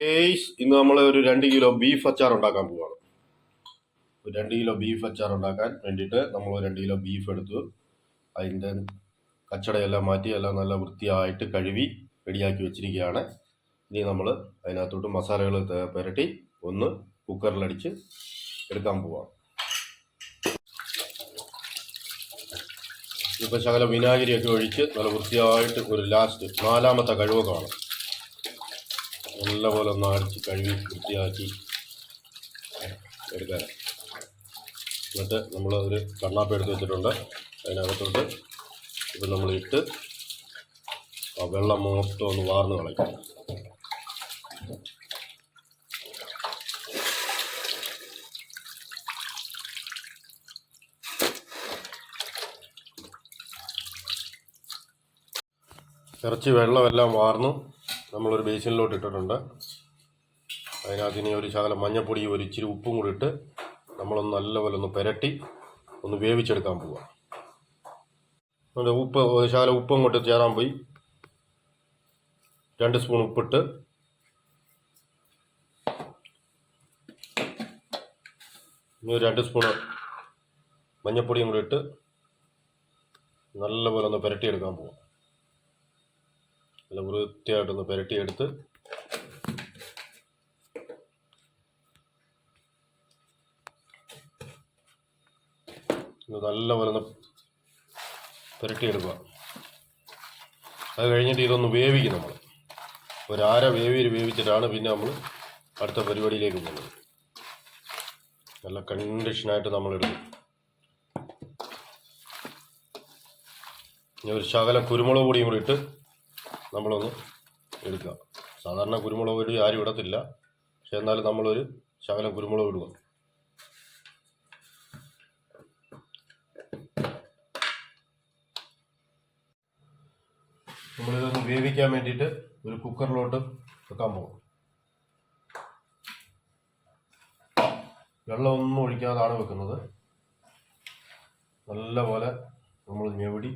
ഇന്ന് നമ്മൾ ഒരു രണ്ട് കിലോ ബീഫ് അച്ചാർ ഉണ്ടാക്കാൻ പോവാണ്. രണ്ട് കിലോ ബീഫ് അച്ചാർ ഉണ്ടാക്കാൻ വേണ്ടിയിട്ട് നമ്മൾ രണ്ട് കിലോ ബീഫ് എടുത്തു. അതിന്റെ കച്ചടയെല്ലാം മാറ്റി എല്ലാം നല്ല വൃത്തിയായിട്ട് കഴുകി റെഡിയാക്കി വെച്ചിരിക്കുകയാണ്. ഇനി നമ്മൾ അതിനകത്തോട്ട് മസാലകൾ പുരട്ടി ഒന്ന് കുക്കറിലടിച്ച് എടുക്കാൻ പോവാം ഇപ്പോൾ ശകലം വിനാഗിരിയൊക്കെ ഒഴിച്ച് നല്ല വൃത്തിയായിട്ട് ഒരു ലാസ്റ്റ് നാലാമത്തെ കഴിവൊക്കെ വേണം നല്ലപോലെ ഒന്ന് അടിച്ച് കഴുകി വൃത്തിയാക്കി എടുക്കാൻ എന്നിട്ട് നമ്മൾ ഒരു കണ്ണാപ്പ് എടുത്ത് വെച്ചിട്ടുണ്ട്. അതിനകത്തോട്ട് ഇത് നമ്മൾ ഇട്ട് ആ വെള്ളം മൊത്തം ഒന്ന് വാർന്ന് കളയും. ഇറച്ചി വെള്ളമെല്ലാം വാർന്നു. നമ്മളൊരു ബേസിനിലോട്ട് ഇട്ടിട്ടുണ്ട്. അതിനകത്ത് ഇനി ഒരു ശകലം മഞ്ഞപ്പൊടി ഒരു ഇച്ചിരി ഉപ്പും കൂടി ഇട്ട് നമ്മളൊന്ന് നല്ലപോലെ ഒന്ന് പുരട്ടി ഒന്ന് വേവിച്ചെടുക്കാൻ പോവാം. അതിന്റെ ഉപ്പ് ഒരു ശകലം ഉപ്പും അങ്ങോട്ട് ചേരാൻ പോയി. രണ്ട് സ്പൂൺ ഉപ്പിട്ട് ഇനി ഒരു രണ്ട് സ്പൂണ് മഞ്ഞപ്പൊടിയും കൂടി ഇട്ട് നല്ലപോലെ ഒന്ന് പുരട്ടിയെടുക്കാൻ പോവാം. നല്ല വൃത്തിയായിട്ടൊന്ന് പുരട്ടിയെടുത്ത് നല്ലപോലെ ഒന്ന് പുരട്ടിയെടുക്കുക. അത് കഴിഞ്ഞിട്ട് ഇതൊന്ന് വേവിക്കും നമ്മൾ ഒരാര വേവി വേവിച്ചിട്ടാണ് പിന്നെ നമ്മൾ അടുത്ത പരിപാടിയിലേക്ക് പോകുന്നത്. നല്ല കണ്ടീഷനായിട്ട് നമ്മൾ എടുക്കും. ഇനി ഒരു ശകലം കുരുമുളക് പൊടിയും കൂടി ഇട്ട് നമ്മളൊന്ന് എടുക്കുക. സാധാരണ കുരുമുളക് പൊടി ആരും ഇടത്തില്ല. പക്ഷെ എന്നാലും നമ്മളൊരു ശകലം കുരുമുളക് ഇടുക. നമ്മളിതൊന്ന് വേവിക്കാൻ വേണ്ടിയിട്ട് ഒരു കുക്കറിലോട്ട് വെക്കാൻ പോകും വെള്ളമൊന്നും ഒഴിക്കാതാണ് വെക്കുന്നത്. നല്ലപോലെ നമ്മൾ ഞെവിടി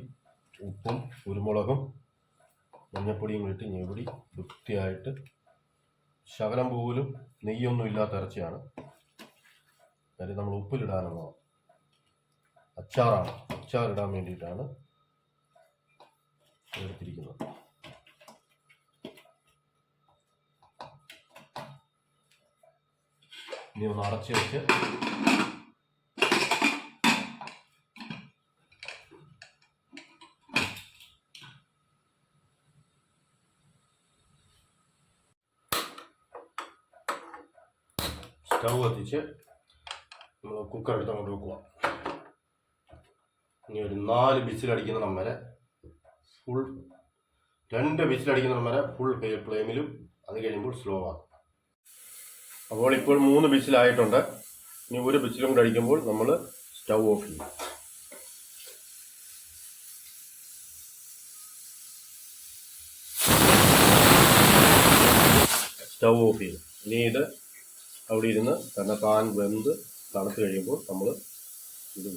ഉപ്പും കുരുമുളകും മഞ്ഞപ്പൊടിയും ഇട്ട് ഞെവിടി വൃത്തിയായിട്ട് ശകലം പോലും നെയ്യൊന്നും ഇല്ലാത്ത ഇറച്ചിയാണ്. കാര്യം നമ്മൾ ഉപ്പിലിടാനുള്ള അച്ചാറാണ്. അച്ചാറിടാൻ വേണ്ടിയിട്ടാണ് എടുത്തിരിക്കുന്നത്. ഇനി ഒന്ന് അടച്ചു വെച്ച് സ്റ്റൗ കത്തിച്ച് നമ്മൾ കുക്കർ എടുത്ത് അങ്ങോട്ട് വെക്കുക ഇനി ഒരു നാല് ബിസിലടിക്കുന്ന വരെ ഫുൾ രണ്ട് ബിസിലടിക്കുന്ന വരെ ഫുൾ ഫ്ലെയിമിലും അത് കഴിയുമ്പോൾ സ്ലോ ആകും അപ്പോൾ ഇപ്പോൾ മൂന്ന് ബിസിലായിട്ടുണ്ട് ഇനി ഒരു ബിസിലും കൂടെ അടിക്കുമ്പോൾ നമ്മൾ സ്റ്റൗ ഓഫ് ചെയ്യും. സ്റ്റൗ ഓഫ് ചെയ്യും. ഇനി ഇത് അവിടെ ഇരുന്ന് തന്നെ താൻ വെന്ത് തണുത്ത് കഴിയുമ്പോൾ നമ്മൾ ഇത്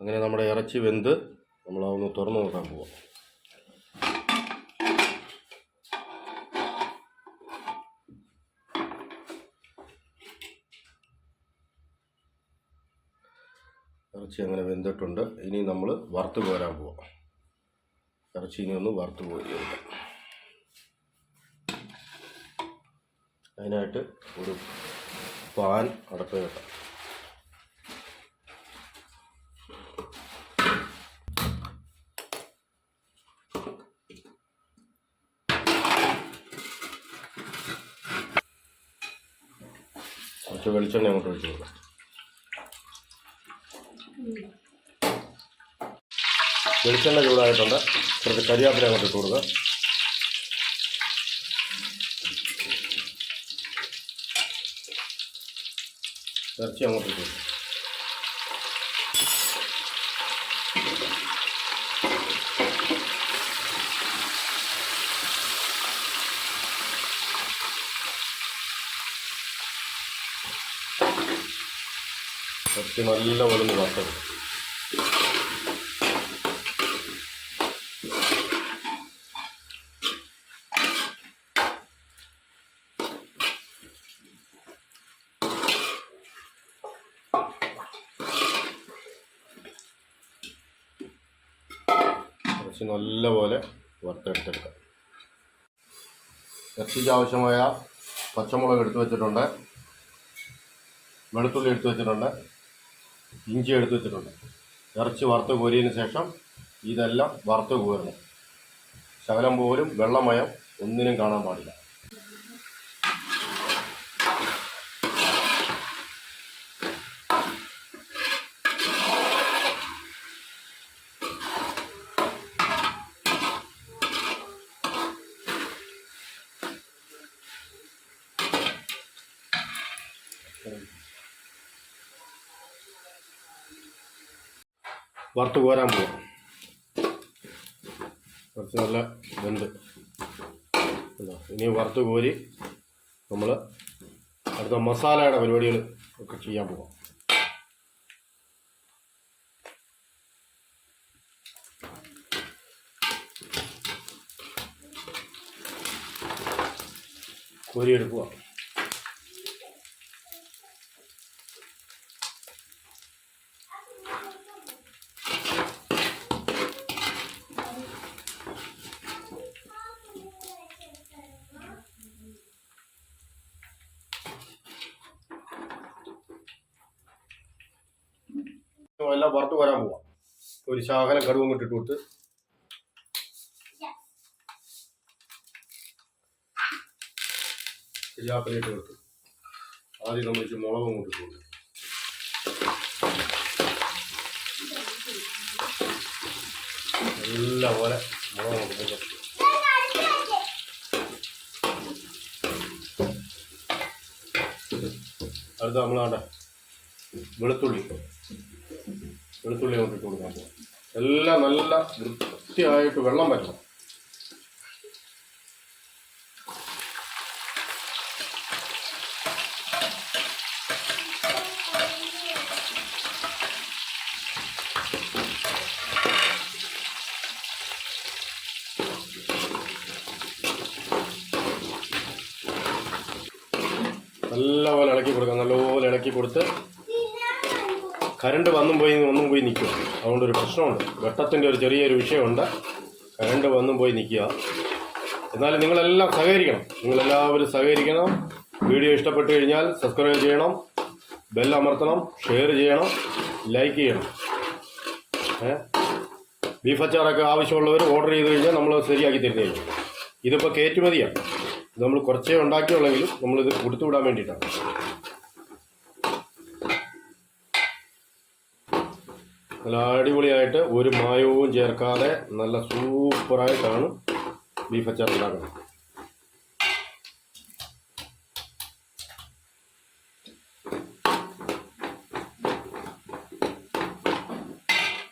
അങ്ങനെ നമ്മുടെ ഇറച്ചി വെന്ത് നമ്മളതൊന്ന് തുറന്നു നോക്കാൻ പോവാം. ഇറച്ചി അങ്ങനെ വെന്തിട്ടുണ്ട്. ഇനി നമ്മൾ വറുത്ത് കോരാൻ പോവാം. ഇറച്ചി ഇനി ഒന്ന് വറുത്ത് എടുക്കാം അതിനായിട്ട് ഒരു പാൻ അടപ്പ് കേട്ടോ കുറച്ച് വെളിച്ചെണ്ണ അങ്ങോട്ട് ഒഴിച്ച് കൊടുക്കാം. വെളിച്ചെണ്ണ ചൂടായിട്ടുണ്ട്. കുറച്ച് കരിയാപ്പില അങ്ങോട്ട് ഇട്ട് കൊടുക്കുക ഇറച്ചി അങ്ങോട്ട് ഇട്ട് കുറച്ച് നല്ല പോലെ വറുത്തെടുക്കും ഇറച്ചി നല്ലപോലെ വറുത്തെടുത്തെടുക്കാം. ഇറച്ചിക്ക് ആവശ്യമായ പച്ചമുളക് എടുത്തു വെച്ചിട്ടുണ്ട്. വെളുത്തുള്ളി എടുത്തു വെച്ചിട്ടുണ്ട്. ഇഞ്ചി എടുത്തു വെച്ചിട്ടുണ്ട്. ഇറച്ചി വറുത്ത് കോരിയതിന് ശേഷം ഇതെല്ലാം വറുത്ത് കോരണം. ശകലം പോലും വെള്ളമയം ഒന്നിനും കാണാൻ പാടില്ല. വറുത്ത് കോരാൻ പോവാം. കുറച്ച് നല്ല വെന്ത് ഇനി വറുത്ത് കോരി നമ്മൾ അടുത്ത മസാലയുടെ പരിപാടികൾ ഒക്കെ ചെയ്യാൻ പോകാം കോരി എല്ലാം വറുത്ത് വരാൻ പോവാം. ഒരു ശാകലം കടുവും ഇട്ടിട്ട് കൊടുത്ത്. കരിയാപ്പിലിട്ട് കൊടുത്ത്. ആദ്യം നമ്മൾ മുളകും കൊണ്ടിട്ട് കൊടുത്തു. നല്ല പോലെ മുളക് കൊണ്ടിട്ട് അടുത്ത നമ്മളാണ്ട വെളുത്തുള്ളി. വെളുത്തുള്ളി കൊണ്ടിട്ട് കൊടുക്കാൻ പോകും എല്ലാം നല്ല വൃത്തിയായിട്ട് വെള്ളം വരണം. നല്ലപോലെ ഇളക്കി കൊടുക്കാം. നല്ലപോലെ ഇളക്കി കൊടുത്ത് കറണ്ട് വന്നും പോയി ഒന്നും പോയി നിൽക്കും അതുകൊണ്ട് ഒരു പ്രശ്നമുണ്ട്. വെട്ടത്തിന്റെ ഒരു ചെറിയൊരു വിഷയമുണ്ട്. കറണ്ട് വന്നും പോയി നിൽക്കുക. എന്നാലും നിങ്ങളെല്ലാം സഹകരിക്കണം. നിങ്ങളെല്ലാവരും സഹകരിക്കണം. വീഡിയോ ഇഷ്ടപ്പെട്ട് കഴിഞ്ഞാൽ സബ്സ്ക്രൈബ് ചെയ്യണം. ബെൽ അമർത്തണം. ഷെയർ ചെയ്യണം. ലൈക്ക് ചെയ്യണം. ഏ? ബീഫ് അച്ചാറൊക്കെ ആവശ്യമുള്ളവർ ഓർഡർ ചെയ്ത് കഴിഞ്ഞാൽ നമ്മൾ ശരിയാക്കി തരുന്നതായിരിക്കും ഇതിപ്പോൾ കയറ്റുമതിയാണ്. നമ്മൾ കുറച്ചേ ഉണ്ടാക്കിയുള്ളെങ്കിലും നമ്മളിത് കൊടുത്തു വിടാൻ വേണ്ടിയിട്ടാണ്. നല്ല അടിപൊളിയായിട്ട് ഒരു മായവും ചേർക്കാതെ നല്ല സൂപ്പറായിട്ടാണ് ബീഫ് അച്ചാർ ഉണ്ടാക്കുന്നത്.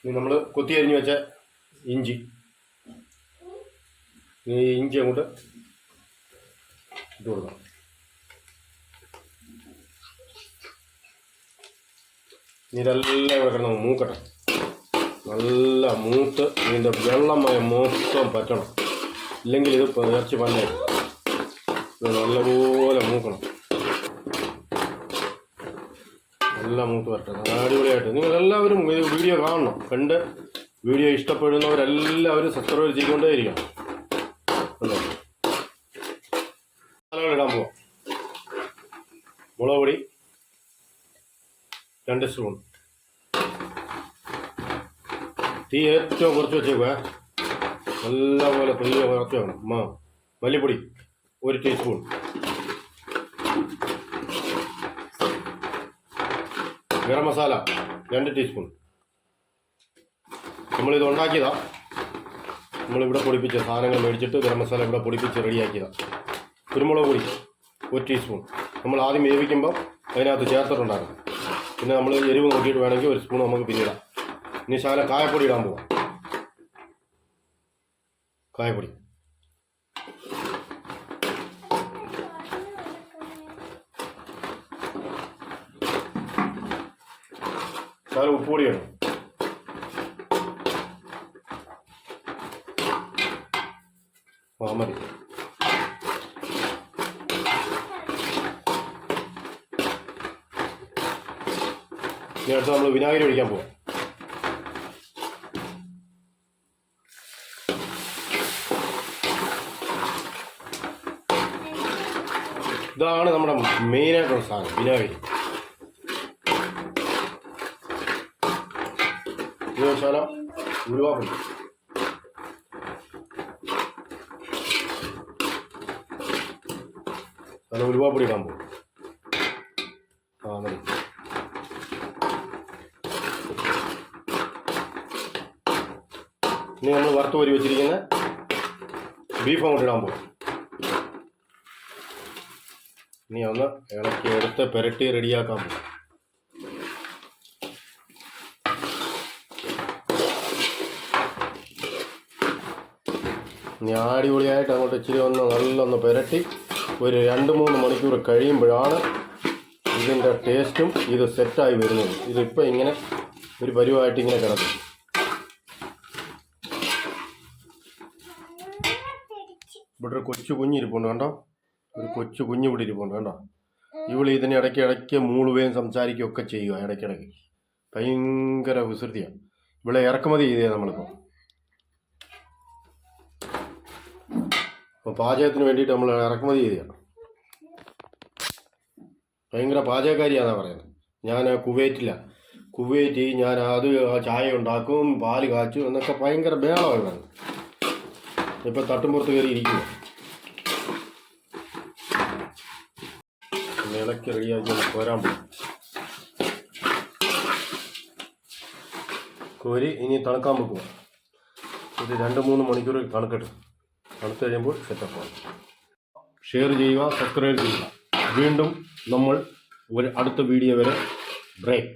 ഇനി നമ്മൾ കൊത്തി അരിഞ്ഞ് വെച്ച ഇഞ്ചി. ഈ ഇഞ്ചി അങ്ങോട്ട് ഇട്ട് കൊടുക്കാം ഇനി ഇതെല്ലാം ഇവിടെ മൂക്കട്ടെ. നല്ല മൂത്ത് ഇതിന്റെ വെള്ളമായ മൊത്തം പറ്റണം. ഇല്ലെങ്കിൽ ഇത് ഇറച്ചി പന്നെ ഇത് നല്ലപോലെ മൂക്കണം. നല്ല മൂത്ത് വരട്ടെ നല്ല അടിപൊളിയായിട്ട്. നിങ്ങൾ എല്ലാവരും ഇത് വീഡിയോ കാണണം. കണ്ട് വീഡിയോ ഇഷ്ടപ്പെടുന്നവരെല്ലാവരും സബ്സ്ക്രൈബ് ചെയ്തുകൊണ്ടേ ഇരിക്കണം ഇടാൻ പോവാം. മുളക് രണ്ട് സ്പൂൺ തീ ഏറ്റവും കുറച്ച് വെച്ചേക്കുവേ. നല്ലപോലെ പയ്യെ കുറച്ച് വേണം മാ മല്ലിപ്പൊടി ഒരു ടീസ്പൂൺ ഗരം മസാല രണ്ട് ടീസ്പൂൺ നമ്മളിത് ഉണ്ടാക്കിയതാ. നമ്മളിവിടെ പൊടിപ്പിച്ച സാധനങ്ങൾ മേടിച്ചിട്ട് ഗരം മസാല ഇവിടെ പൊടിപ്പിച്ച് റെഡിയാക്കിയതാ. കുരുമുളക് പൊടി ഒരു ടീസ്പൂൺ നമ്മൾ ആദ്യം വേവിക്കുമ്പോൾ അതിനകത്ത് ചേർത്തിട്ടുണ്ടായിരുന്നു. പിന്നെ നമ്മൾ എരിവ് നോക്കിയിട്ട് വേണമെങ്കിൽ ഒരു സ്പൂൺ നമുക്ക് പിന്നിടാം. ഇനി ശകലം കായപ്പൊടി ഇടാൻ പോവാം. കായപ്പൊടി. ശകലം ഉപ്പുപൊടി വേണം മതി. ഇനി അടുത്ത് നമ്മൾ വിനാഗിരി ഒഴിക്കാൻ പോവാം. ഇതാണ് നമ്മുടെ മെയിനായിട്ടുള്ള സാധനം വിനാഗിരി ശകലം ഉരുവാപ്പൊടി നല്ല ഉരുവാപ്പിടി ഇടാൻ പോകും. ആ മതി. ഇനി നമ്മൾ വറുത്ത് വരി വെച്ചിരിക്കുന്ന ബീഫ് അങ്ങോട്ട് ഇടാൻ പോകും. ഇനി ഒന്ന് ഇളക്കി എടുത്ത് പുരട്ടി റെഡിയാക്കാൻ പോകും ഇനി അടിപൊളിയായിട്ട് അങ്ങോട്ട് ഇച്ചിരി ഒന്ന് നല്ലൊന്ന് പുരട്ടി ഒരു രണ്ട് മൂന്ന് മണിക്കൂർ കഴിയുമ്പോഴാണ് ഇതിന്റെ ടേസ്റ്റും ഇത് സെറ്റായി വരുന്നത്. ഇതിപ്പോൾ ഇങ്ങനെ ഒരു പരുവായിട്ട് ഇങ്ങനെ കിടക്കും. ഇവിടെ ഒരു കൊച്ചു കുഞ്ഞിരിപ്പുണ്ട് കണ്ടോ? ഒരു കൊച്ചു കുഞ്ഞു ഇവിടെ ഇരിപ്പുണ്ട് കേട്ടോ ഇവൾ ഇതിന് ഇടയ്ക്ക് ഇടയ്ക്ക് മൂളുകയും സംസാരിക്കുകയും ഒക്കെ ചെയ്യുക ഇടയ്ക്കിടയ്ക്ക്. ഭയങ്കര വിസൃതിയാണ് ഇവിടെ ഇറക്കുമതി ചെയ്തേ നമ്മളിപ്പോൾ അപ്പോൾ പാചകത്തിന് വേണ്ടിയിട്ട് നമ്മൾ ഇറക്കുമതി ചെയ്തതാണ് ഭയങ്കര പാചകക്കാരിയാണെന്നാണ് പറയുന്നത്. ഞാൻ കുവൈറ്റില്ല കുവൈറ്റ് ഞാൻ അത് ചായ ഉണ്ടാക്കും പാൽ കാച്ചും എന്നൊക്കെ ഭയങ്കര ബേളമാണ് ഇപ്പം തട്ടുമ്പുറത്ത് കയറി ഇരിക്കുക ഒന്ന് ഇളക്കി കോരാൻ പോകും കോരി ഇനി തണുക്കാൻ വെക്കുക ഇത് രണ്ട് മൂന്ന് മണിക്കൂർ തണുക്കട്ടെ. തണുത്ത് കഴിയുമ്പോൾ സെറ്റപ്പാണ് ഷെയർ ചെയ്യുക സബ്സ്ക്രൈബ് ചെയ്യുക. വീണ്ടും നമ്മൾ ഒരു അടുത്ത വീഡിയോ വരെ ബ്രേക്ക്